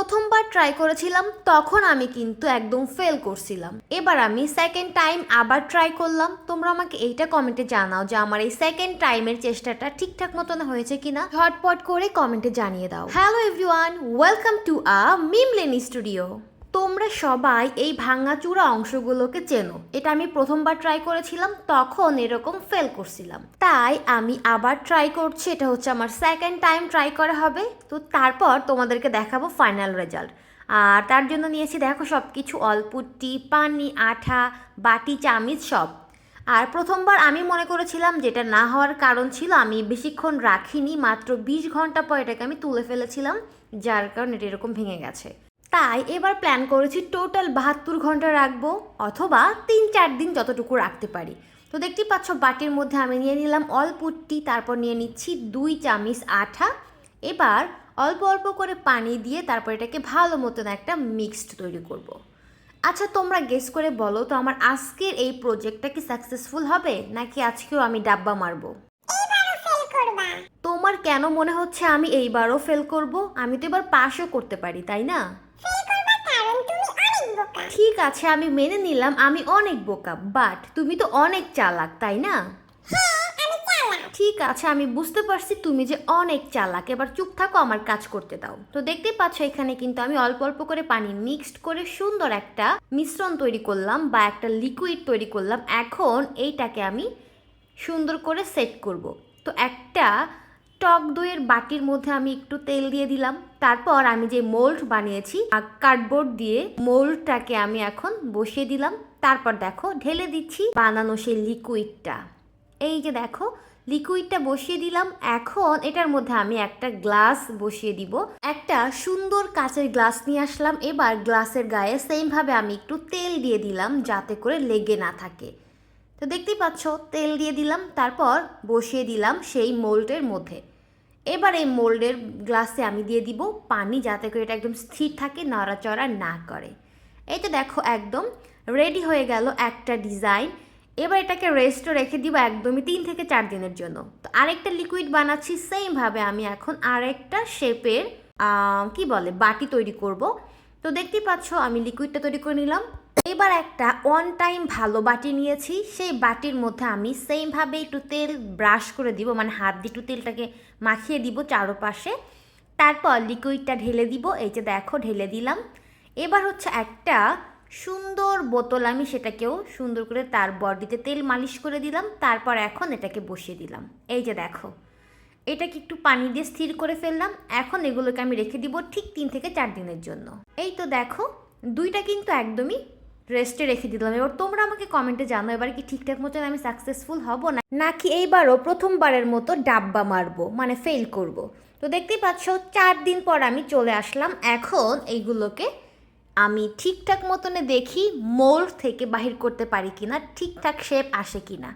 প্রথমবার ট্রাই করেছিলাম, তখন আমি কিন্তু একদম ফেল করছিলাম। এবার আমি সেকেন্ড টাইম আবার ট্রাই করলাম। তোমরা আমাকে এইটা কমেন্টে জানাও যে আমার এই সেকেন্ড টাইমের চেষ্টাটা ঠিকঠাক মতন হয়েছে কিনা। হটপট করে কমেন্টে জানিয়ে দাও। হ্যালো এভরিওয়ান ওয়েলকাম টু আ মিমলেনি স্টুডিও সবাই এই ভাঙাচুরা অংশগুলোকে চেনো। এটা আমি প্রথমবার ট্রাই করেছিলাম, তখন এরকম ফেল করছিলাম। তাই আমি আবার ট্রাই করছি, এটা হচ্ছে আমার সেকেন্ড টাইম ট্রাই করা হবে। তো তারপর তোমাদেরকে দেখাবো ফাইনাল রেজাল্ট আর তার জন্য নিয়েছি, দেখো সব কিছু অল্পুটি পানি, আঠা, বাটি, চামিচ, সব। আর প্রথমবার আমি মনে করেছিলাম যেটা না হওয়ার কারণ ছিল, আমি বেশিক্ষণ রাখিনি, মাত্র বিশ ঘণ্টা পর এটাকে আমি তুলে ফেলেছিলাম, যার কারণে এটা এরকম ভেঙে গেছে। তাই এবার প্ল্যান করেছি টোটাল বাহাত্তর ঘণ্টা রাখব অথবা তিন চার দিন যতটুকু রাখতে পারি। তো দেখতেই পাচ্ছ বাটির মধ্যে আমি নিয়ে নিলাম অল্পুট্টি তারপর নিয়ে নিচ্ছি দুই চামিচ আঠা। এবার অল্প অল্প করে পানি দিয়ে তারপর এটাকে ভালো মতন একটা মিক্সড তৈরি করব। আচ্ছা তোমরা গেস করে বলো তো আমার আজকের এই প্রজেক্টটা কি সাকসেসফুল হবে নাকি আজকেও আমি ডাব্বা মারবো? তোমার কেন মনে হচ্ছে আমি এইবারও ফেল করব? আমি তো এবার পাশও করতে পারি তাই না? ঠিক আছে আমি মেনে নিলাম আমি অনেক বোকা বাট তুমি তো অনেক চালাক তাই না? ঠিক আছে আমি বুঝতে পারছি তুমি যে অনেক চালাক এবার চুপ থাকো আমার কাজ করতে দাও। তো দেখতেই পাচ্ছ এখানে কিন্তু আমি অল্প অল্প করে পানি মিক্সড করে সুন্দর একটা মিশ্রণ তৈরি করলাম বা একটা লিকুইড তৈরি করলাম। এখন এইটাকে আমি সুন্দর করে সেট করব। তো একটা টক দইয়ের বাটির মধ্যে আমি একটু তেল দিয়ে দিলাম। তারপর আমি যে মোল্ড বানিয়েছি কার্ডবোর্ড দিয়ে মোল্ডটাকে আমি এখন বসিয়ে দিলাম। তারপর দেখো, ঢেলে দিচ্ছি বানানো সেই লিকুইডটা। এই যে দেখো, লিকুইডটা বসিয়ে দিলাম। এখন এটার মধ্যে আমি একটা গ্লাস বসিয়ে দিব। একটা সুন্দর কাঁচের গ্লাস নিয়ে আসলাম। এবার গ্লাসের গায়ে সেমভাবে আমি একটু তেল দিয়ে দিলাম যাতে করে লেগে না থাকে। তো দেখতেই পাচ্ছ, তেল দিয়ে দিলাম। তারপর বসিয়ে দিলাম সেই মোল্ডের মধ্যে। এবার এই মোল্ডের গ্লাসে আমি দিয়ে দিব পানি যাতে করে এটা একদম স্থির থাকে, নড়াচড়া না করে। এই তো দেখো একদম রেডি হয়ে গেল একটা ডিজাইন এবার এটাকে রেস্টও রেখে দিব একদমই তিন থেকে চার দিনের জন্য। তো আরেকটা লিকুইড বানাচ্ছি সেমভাবে আমি এখন আরেকটা শেপের কি বলে, বাটি তৈরি করব। তো দেখতেই পাচ্ছ আমি লিকুইডটা তৈরি করে নিলাম। এবার একটা ওয়ান টাইম ভালো বাটি নিয়েছি, সেই বাটির মধ্যে আমি সেমভাবে একটু তেল ব্রাশ করে দিব মানে হাত দিয়ে একটু তেলটাকে মাখিয়ে দিব চারোপাশে। তারপর লিকুইডটা ঢেলে দিব, এই যে দেখো ঢেলে দিলাম। এবার হচ্ছে একটা সুন্দর বোতল আমি সেটাকেও সুন্দর করে তার বডিতে তেল মালিশ করে দিলাম, তারপর এখন এটাকে বসিয়ে দিলাম। এই যে দেখো, এটাকে একটু পানি দিয়ে স্থির করে ফেললাম, এখন এগুলোকে আমি রেখে দিব ঠিক তিন থেকে চার দিনের জন্য। এই তো দেখো, দুইটা কিন্তু একদমই রেস্টে রেখে দিলাম। এবার তোমরা আমাকে কমেন্টে জানো এবার কি ঠিকঠাক মতন আমি সাকসেসফুল হব না নাকি এইবারও প্রথমবারের মতো ডাব্বা মারবো মানে ফেল করব। তো দেখতেই পাচ্ছ, চার দিন পর আমি চলে আসলাম। এখন এইগুলোকে আমি ঠিকঠাক মতনে দেখি মোল্ড থেকে বাহির করতে পারি কি না ঠিকঠাক শেপ আসে কি না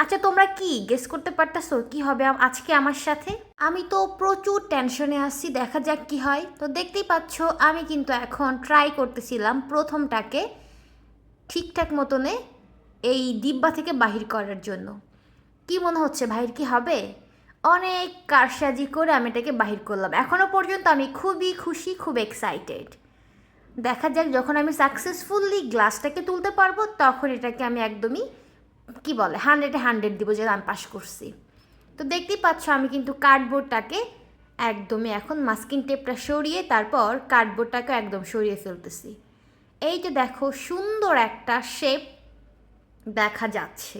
আচ্ছা তোমরা কি গেস করতে পারতেছো? কি হবে আজকে আমার সাথে? আমি তো প্রচুর টেনশনে আসছি দেখা যাক কি হয়। তো দেখতেই পাচ্ছ, আমি কিন্তু এখন ট্রাই করতেছিলাম প্রথমটাকে। ঠিকঠাক মতনে এই ডিব্বা থেকে বাহির করার জন্য। কি মনে হচ্ছে বাহির কি হবে? অনেক কারসাজি করে আমি এটাকে বাহির করলাম। এখনও পর্যন্ত আমি খুবই খুশি, খুব এক্সাইটেড দেখা যাক যখন আমি সাকসেসফুলি গ্লাসটাকে তুলতে পারব, তখন এটাকে আমি একদমই, কি বলে হান্ড্রেডে হান্ড্রেড দিব যে আমি পাস করছি। তো দেখতেই পাচ্ছ আমি কিন্তু কার্ডবোর্ডটাকে একদমই এখন মাস্কিং টেপটা সরিয়ে তারপর কার্ডবোর্ডটাকে একদম সরিয়ে ফেলতেছি। এই যে দেখো সুন্দর একটা শেপ দেখা যাচ্ছে।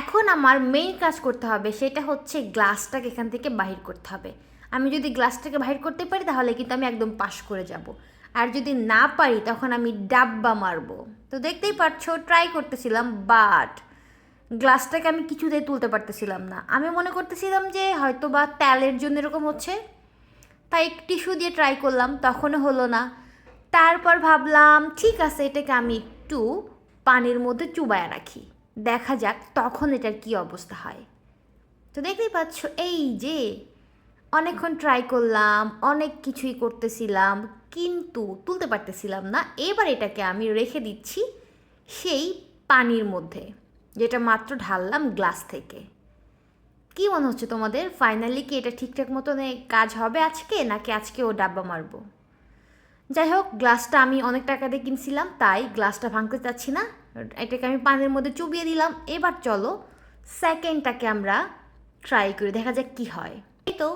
এখন আমার মেইন কাজ করতে হবে, সেটা হচ্ছে গ্লাসটাকে এখান থেকে বাহির করতে হবে। আমি যদি গ্লাসটাকে বাহির করতে পারি, তাহলে কিন্তু আমি একদম পাশ করে যাব। আর যদি না পারি, তখন আমি ডাব্বা মারবো। তো দেখতেই পাচ্ছ ট্রাই করতেছিলাম বাট গ্লাসটাকে আমি কিছুতেই তুলতে পারতেছিলাম না। আমি মনে করতেছিলাম যে হয়তো বা তেলের জন্য এরকম হচ্ছে, তাই টিস্যু দিয়ে ট্রাই করলাম, তখনও হলো না। তারপর ভাবলাম, ঠিক আছে, এটাকে আমি একটু পানির মধ্যে চুবায় রাখি। দেখা যাক তখন এটার কি অবস্থা হয়। তো দেখতেই পাচ্ছ, এই যে অনেকক্ষণ ট্রাই করলাম, অনেক কিছুই করতেছিলাম, কিন্তু তুলতে পারতেছিলাম না। এবার এটাকে আমি রেখে দিচ্ছি সেই পানির মধ্যে, যেটা মাত্র ঢাললাম গ্লাস থেকে। কি মনে হচ্ছে তোমাদের? ফাইনালি কি এটা ঠিকঠাক মতনে কাজ হবে আজকে, নাকি আজকে ও ডাব্বা মারবো? যাই হোক গ্লাসটা আমি অনেক টাকা দিয়ে কিনছিলাম, তাই গ্লাসটা ভাঙতে চাচ্ছি না। এটাকে আমি পানির মধ্যে চুবিয়ে দিলাম। এবার চলো সেকেন্ডটাকে আমরা ট্রাই করি, দেখা যাক কি হয়। এই তো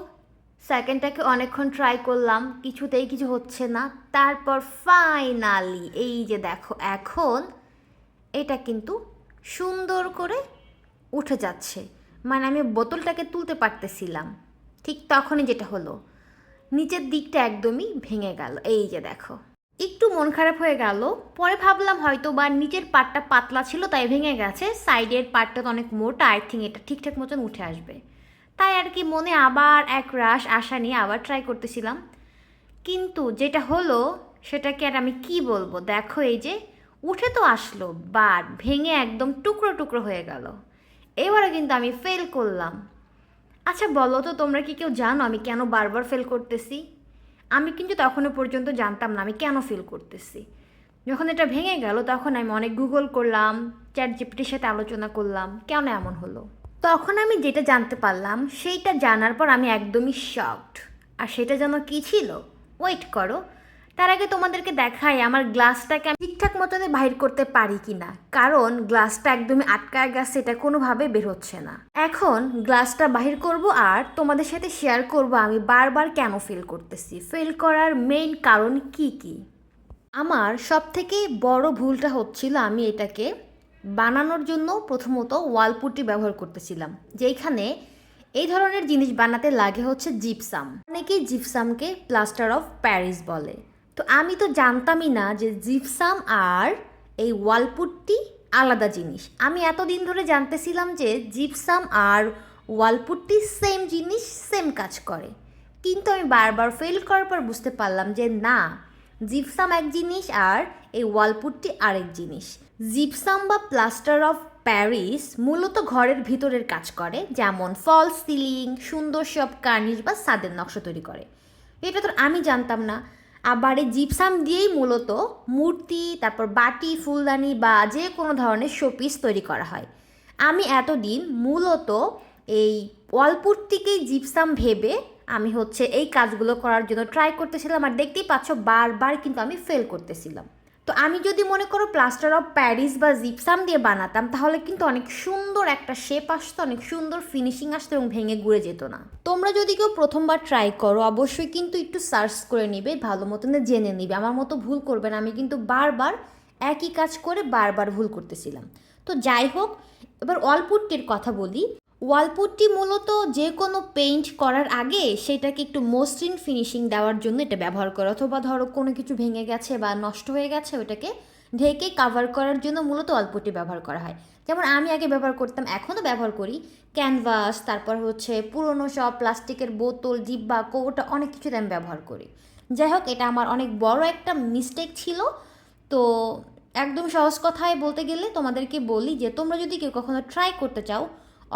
সেকেন্ডটাকে অনেকক্ষণ ট্রাই করলাম, কিছুতেই কিছু হচ্ছে না। তারপর ফাইনালি এই যে দেখো, এখন এটা কিন্তু সুন্দর করে উঠে যাচ্ছে। মানে আমি বোতলটাকে তুলতে পারতেছিলাম। ঠিক তখনই যেটা হলো। নিচের দিকটা একদমই ভেঙে গেল। এই যে দেখো। একটু মন খারাপ হয়ে গেল। পরে ভাবলাম হয়তো বা নিচের পাটটা পাতলা ছিল, তাই ভেঙে গেছে। সাইডের পাটটা তো অনেক মোটা আই থিঙ্ক এটা ঠিকঠাক মতন উঠে আসবে। তাই আর কি মনে আবার এক রাশ আশা নিয়ে আবার ট্রাই করতেছিলাম। কিন্তু যেটা হলো, সেটাকে আর আমি কি বলব? দেখো এই যে, উঠে তো আসলো বাট ভেঙে একদম টুকরো টুকরো হয়ে গেল। এবারে কিন্তু আমি ফেল করলাম। আচ্ছা বলো তো, তোমরা কি কেউ জানো আমি কেন বারবার ফেল করতেছি? আমি কিন্তু তখনও পর্যন্ত জানতাম না আমি কেন ফেল করতেছি। যখন এটা ভেঙে গেল তখন আমি অনেক গুগল করলাম চ্যাট জিপিটির সাথে আলোচনা করলাম, কেন এমন হলো? তখন আমি যেটা জানতে পারলাম, সেইটা জানার পর আমি একদমই শকড আর সেটা যেন কী ছিল? ওয়েট করো। তার আগে তোমাদেরকে দেখাই, আমার গ্লাসটাকে আমি ঠিকঠাক মতনে বাহির করতে পারি কি না কারণ গ্লাসটা একদমই আটকায় গেছে, এটা কোনোভাবে বের হচ্ছে না। এখন গ্লাসটা বাহির করব আর তোমাদের সাথে শেয়ার করব আমি বারবার কেন ফেল করতেছি। ফেল করার মেইন কারণ কি কি? আমার সব থেকে বড় ভুলটা হচ্ছিল আমি এটাকে বানানোর জন্য প্রথমত ওয়ালপুটি ব্যবহার করতেছিলাম যেখানে এই ধরনের জিনিস বানাতে লাগে হচ্ছে জিপসাম অনেকেই জিপসামকে প্লাস্টার অফ প্যারিস বলে। তো আমি তো জানতামই না যে জিপসাম আর এই ওয়ালপুট্টি আলাদা জিনিস। আমি এতদিন ধরে জানতেছিলাম যে জিপসাম আর ওয়ালপুট্টি সেম জিনিস সেম কাজ করে। কিন্তু আমি বারবার ফেল করার পর বুঝতে পারলাম যে না, জিপসাম এক জিনিস আর এই ওয়ালপুট্টি আরেক জিনিস। জিপসাম বা প্লাস্টার অফ প্যারিস মূলত ঘরের ভিতরের কাজ করে, যেমন ফল সিলিং, সুন্দর সব কার্নিশ বা সাদের নকশা তৈরি করে। এটা তো আমি জানতাম না। আবার এই জিপসাম দিয়েই মূলত মূর্তি, তারপর বাটি, ফুলদানি বা যে কোনো ধরনের শোপিস তৈরি করা হয়। আমি এতদিন মূলত এই ওয়ালপুটটিকেই জিপসাম ভেবে আমি হচ্ছে এই কাজগুলো করার জন্য ট্রাই করতেছিলাম আর দেখতেই পাচ্ছ বারবার কিন্তু আমি ফেল করতেছিলাম। তো আমি যদি মনে করো প্লাস্টার অফ প্যারিস বা জিপসাম দিয়ে বানাতাম, তাহলে কিন্তু অনেক সুন্দর একটা শেপ আসতো, অনেক সুন্দর ফিনিশিং আসতো এবং ভেঙে ঘুরে যেত না। তোমরা যদি কেউ প্রথমবার ট্রাই করো, অবশ্যই কিন্তু একটু সার্চ করে নিবে, ভালো মতন জেনে নিবে। আমার মতো ভুল করবে না, আমি কিন্তু বারবার একই কাজ করে বারবার ভুল করতেছিলাম। তো যাই হোক, এবার ওয়ালপুট্টির কথা বলি। ওয়ালপুট্টি মূলত যে কোনো পেইন্ট করার আগে সেটাকে একটু মসৃণ ফিনিশিং দেওয়ার জন্য এটা ব্যবহার করে। অথবা ধরো কোনো কিছু ভেঙে গেছে বা নষ্ট হয়ে গেছে, ওটাকে ঢেকে কাভার করার জন্য মূলত ওয়ালপুটটি ব্যবহার করা হয়। যেমন আমি আগে ব্যবহার করতাম, এখনও ব্যবহার করি। ক্যানভাস তারপর হচ্ছে পুরনো সব প্লাস্টিকের বোতল ডিব্বা কৌটা, অনেক কিছুতে আমি ব্যবহার করি। যাই হোক, এটা আমার অনেক বড় একটা মিস্টেক ছিল। তো একদম সহজ কথায় বলতে গেলে তোমাদেরকে বলি যে, তোমরা যদি কেউ কখনো ট্রাই করতে চাও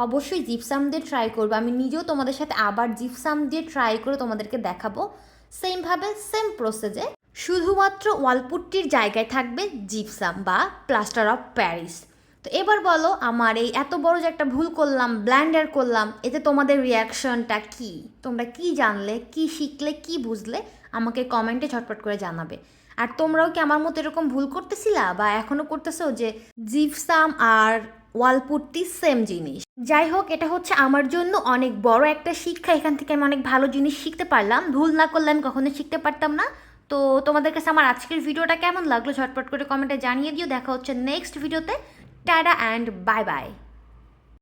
অবশ্যই জিপসাম দিয়ে ট্রাই করব। আমি নিজেও তোমাদের সাথে আবার জিপসাম দিয়ে ট্রাই করে তোমাদেরকে দেখাবো। সেমভাবে সেম প্রসেসে শুধুমাত্র ওয়ালপুট্টির জায়গায় থাকবে জিপসাম বা প্লাস্টার অফ প্যারিস তো এবার বলো, আমার এই এত বড় যে একটা ভুল করলাম ব্ল্যান্ডার করলাম, এতে তোমাদের রিয়াকশনটা কি? তোমরা কি জানলে, কি শিখলে, কি বুঝলে, আমাকে কমেন্টে ঝটপট করে জানাবে। আর তোমরাও কি আমার মতো এরকম ভুল করতেছিলা বা এখনও করতেছো যে জিপসাম আর ওয়ালপুট্টি সেম জিনিস। যাই হোক, এটা হচ্ছে আমার জন্য অনেক বড় একটা শিক্ষা। এখান থেকে আমি অনেক ভালো জিনিস শিখতে পারলাম। ভুল না করলে আমি কখনো শিখতে পারতাম না। তো তোমাদের কাছে আমার আজকের ভিডিওটা কেমন লাগল? ঝটপট করে কমেন্টে জানিয়ে দিও। দেখা হচ্ছে নেক্সট ভিডিওতে টাটা অ্যান্ড বাই বাই